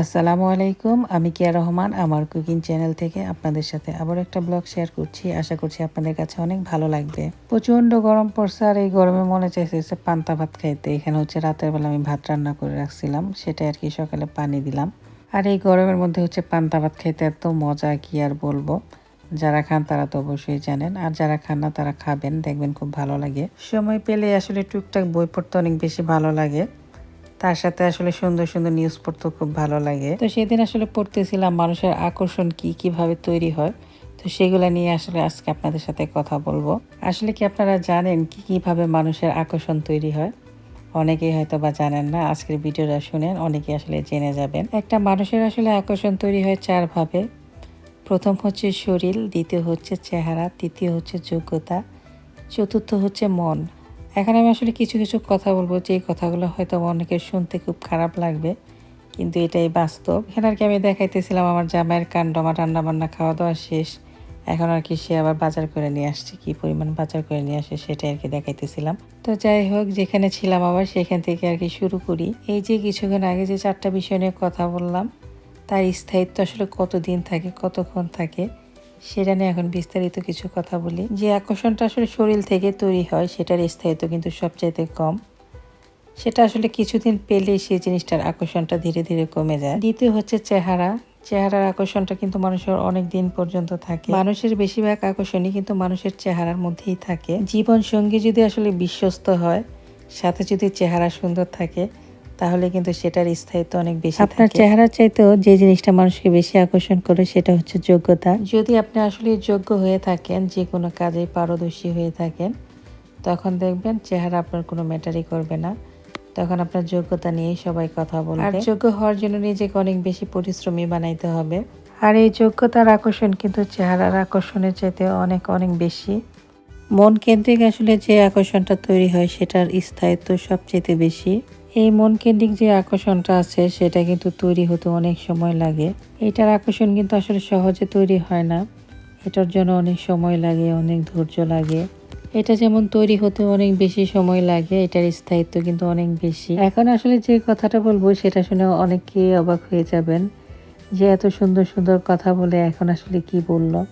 আসসালামু আলাইকুম, আমি কিয়া রহমান, আমার কুকিং চ্যানেল থেকে আপনাদের সাথে আবার একটা ব্লগ শেয়ার করছি। আশা করছি আপনাদের কাছে অনেক ভালো লাগবে। প্রচণ্ড গরম পড়ছে আর এই গরমে মনে চাইছে পান্তা ভাত খাইতে। এখানে হচ্ছে রাতের বেলা আমি ভাত রান্না করে রাখছিলাম সেটা আর কি সকালে পানি দিলাম। আর এই গরমের মধ্যে হচ্ছে পান্তা ভাত খাইতে এত মজা, কি আর বলব? যারা খান তারা তো অবশ্যই জানেন, আর যারা খান না তারা খাবেন, দেখবেন খুব ভালো লাগে। সময় পেলে আসলে টুকটাক বই পড়তে অনেক বেশি ভালো লাগে। তার সাথে আসলে সুন্দর সুন্দর নিউজ পড়তে খুব ভালো লাগে। তো সেদিন আসলে পড়তেছিলাম মানুষের আকর্ষণ কি, কীভাবে তৈরি হয়। তো সেগুলো নিয়ে আসলে আজকে আপনাদের সাথে কথা বলব। আসলে কি আপনারা জানেন কি, কীভাবে মানুষের আকর্ষণ তৈরি হয়? অনেকেই হয়তো বা জানেন না, আজকের ভিডিওটা শুনেন অনেকে আসলে জেনে যাবেন। একটা মানুষের আসলে আকর্ষণ তৈরি হয় চারভাবে প্রথম হচ্ছে শরীর, দ্বিতীয় হচ্ছে চেহারা, তৃতীয় হচ্ছে যোগ্যতা, চতুর্থ হচ্ছে মন। এখন আমি আসলে কিছু কিছু কথা বলব যে কথাগুলো হয়তো অনেকের শুনতে খুব খারাপ লাগবে, কিন্তু এটাই বাস্তব। এখানে আর কি আমি দেখাইতেছিলাম আমার জামাইয়ের কাণ্ড, আমার রান্না বান্না খাওয়া দাওয়া শেষ। এখন আর কি সে আবার বাজার করে নিয়ে আসছে, কি পরিমাণ বাজার করে নিয়ে আসে সেটাই আর কি দেখাইতেছিলাম। তো যাই হোক, যেখানে ছিলাম আবার সেখান থেকে আর কি শুরু করি। এই যে কিছুক্ষণ আগে যে চারটা বিষয় নিয়ে কথা বললাম, তার স্থায়িত্ব আসলে কতদিন থাকে, কতক্ষণ থাকে সেটা নিয়ে এখন বিস্তারিত কিছু কথা বলি। যে আকর্ষণটা আসলে শরীর থেকে তৈরি হয়, সেটার স্থায়িত্ব কিন্তু সবচাইতে কম। সেটা আসলে কিছুদিন পেলে সেই জিনিসটার আকর্ষণটা ধীরে ধীরে কমে যায়। দ্বিতীয় হচ্ছে চেহারা। চেহারার আকর্ষণটা কিন্তু মানুষের অনেক দিন পর্যন্ত থাকে। মানুষের বেশিরভাগ আকর্ষণই কিন্তু মানুষের চেহারার মধ্যেই থাকে। জীবন সঙ্গী যদি আসলে বিশ্বস্ত হয়, সাথে যদি চেহারা সুন্দর থাকে তাহলে কিন্তু সেটার স্থায়িত্ব অনেক বেশি আপনার চেহারা চাইতেও যে জিনিসটা মানুষকে বেশি আকর্ষণ করে সেটা হচ্ছে যোগ্যতা। যদি আপনি আসলে যোগ্য হয়ে থাকেন যে কোনো কাজে পারদর্শী হয়ে থাকেন তখন দেখবেন চেহারা আপনার কোনো ম্যাটারই করবে না। তখন আপনার যোগ্যতা নিয়েই সবাই কথা বলবে। আর যোগ্য হওয়ার জন্য নিজেকে অনেক বেশি পরিশ্রমী বানাইতে হবে। আর এই যোগ্যতার আকর্ষণ কিন্তু চেহারার আকর্ষণের চাইতে অনেক অনেক বেশি। মন কেন্দ্রিক আসলে যে আকর্ষণটা তৈরি হয় সেটার স্থায়িত্ব সবচেয়ে বেশি। এই মন কেন্দ্রিক যে আকর্ষণটা আছে, সেটা কিন্তু তৈরি হতে অনেক সময় লাগে। এটার আকর্ষণ কিন্তু আসলে সহজে তৈরি হয় না। এটার জন্য অনেক সময় লাগে, অনেক ধৈর্য লাগে। এটা যেমন তৈরি হতে অনেক বেশি সময় লাগে, এটার স্থায়িত্ব কিন্তু অনেক বেশি। এখন আসলে যে কথাটা বলব, সেটা শুনে অনেকেই অবাক হয়ে যাবেন যে এত সুন্দর সুন্দর কথা বলে এখন আসলে কি বলল।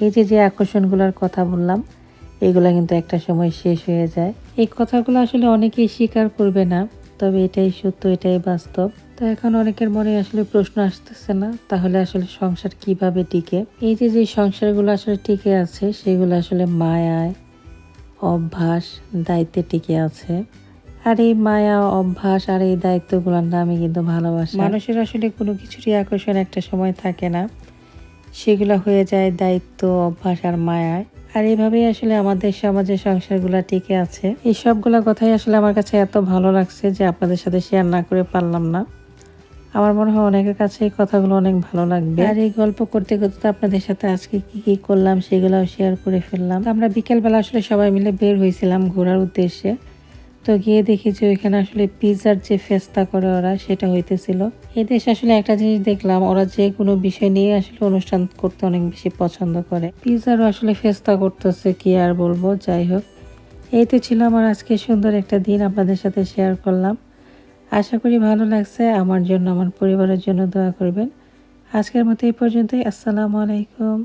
এই যে যে আকর্ষণগুলোর কথা বললাম এগুলো কিন্তু একটা সময় শেষ হয়ে যায়। এই কথাগুলো আসলে অনেকেই স্বীকার করবে না, তবে এটাই সত্য, এটাই বাস্তব। তো এখন অনেকের মনে আসলে প্রশ্ন আসতেছে না, তাহলে আসলে সংসার কীভাবে টিকে? এই যে যে সংসারগুলো আসলে টিকে আছে, সেগুলো আসলে মায়ায় অভ্যাস দায়িত্বে টিকে আছে। আর এই মায়া, অভ্যাস আর এই দায়িত্বগুলোর নামে কিন্তু ভালোবাসা। মানুষের আসলে কোনো কিছুরই আকর্ষণ একটা সময় থাকে না। সেগুলো হয়ে যায় দায়িত্ব, অভ্যাস আর মায়ায়। আর এইভাবেই আসলে আমাদের সমাজের সংসারগুলো টিকে আছে। এই সবগুলো কথাই আসলে আমার কাছে এত ভালো লাগছে যে আপনাদের সাথে শেয়ার না করে পারলাম না। আমার মনে হয় অনেকের কাছে এই কথাগুলো অনেক ভালো লাগবে। আর এই গল্প করতে করতে আপনাদের সাথে আজকে কি কি করলাম সেগুলোও শেয়ার করে ফেললাম। আমরা বিকেলবেলা আসলে সবাই মিলে বের হয়েছিলাম ঘোরার উদ্দেশ্যে। তো গিয়ে দেখি যে ওইখানে আসলে পিৎজার যে ফেস্তা করে ওরা, সেটা হইতেছিল। এই দেশে আসলে একটা জিনিস দেখলাম, ওরা যে কোনো বিষয় নিয়ে আসলে অনুষ্ঠান করতে অনেক বেশি পছন্দ করে। পিৎজারও আসলে ফেস্তা করতেছে, কি আর বলব, যাই হোক। এই তো ছিল আমার আজকে সুন্দর একটা দিন, আপনাদের সাথে শেয়ার করলাম। আশা করি ভালো লাগছে, আমার জন্য, আমার পরিবারের জন্য দোয়া করবেন। আজকের মতো এই পর্যন্তই, আসসালামু আলাইকুম।